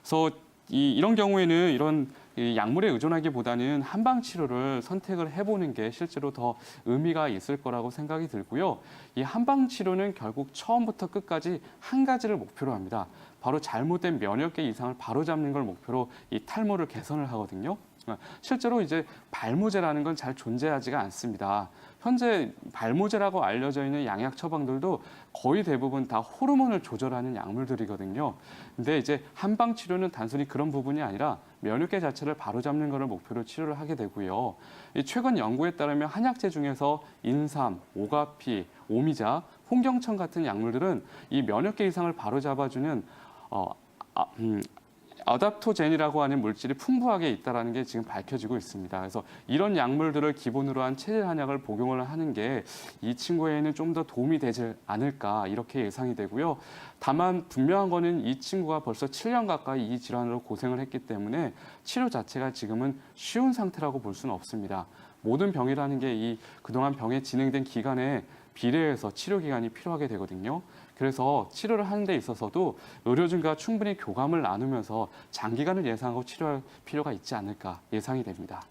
그래서 이, 이런 경우에는 이런 이 약물에 의존하기보다는 한방 치료를 선택을 해보는 게 실제로 더 의미가 있을 거라고 생각이 들고요. 이 한방 치료는 결국 처음부터 끝까지 한 가지를 목표로 합니다. 바로 잘못된 면역계 이상을 바로잡는 걸 목표로 이 탈모를 개선을 하거든요. 어, 실제로 이제 발모제라는 건 잘 존재하지가 않습니다. 현재 발모제라고 알려져 있는 양약 처방들도 거의 대부분 다 호르몬을 조절하는 약물들이거든요. 근데 이제 한방 치료는 단순히 그런 부분이 아니라 면역계 자체를 바로잡는 것을 목표로 치료를 하게 되고요. 이 최근 연구에 따르면 한약재 중에서 인삼, 오가피, 오미자, 홍경천 같은 약물들은 이 면역계 이상을 바로잡아주는 어, 아, 음, 아답토젠이라고 하는 물질이 풍부하게 있다라는 게 지금 밝혀지고 있습니다. 그래서 이런 약물들을 기본으로 한 체질 한약을 복용을 하는 게 이 친구에는 좀 더 도움이 되지 않을까 이렇게 예상이 되고요. 다만 분명한 거는 이 친구가 벌써 7년 가까이 이 질환으로 고생을 했기 때문에 치료 자체가 지금은 쉬운 상태라고 볼 수는 없습니다. 모든 병이라는 게 이 그동안 병에 진행된 기간에 비례해서 치료 기간이 필요하게 되거든요. 그래서 치료를 하는 데 있어서도 의료진과 충분히 교감을 나누면서 장기간을 예상하고 치료할 필요가 있지 않을까 예상이 됩니다.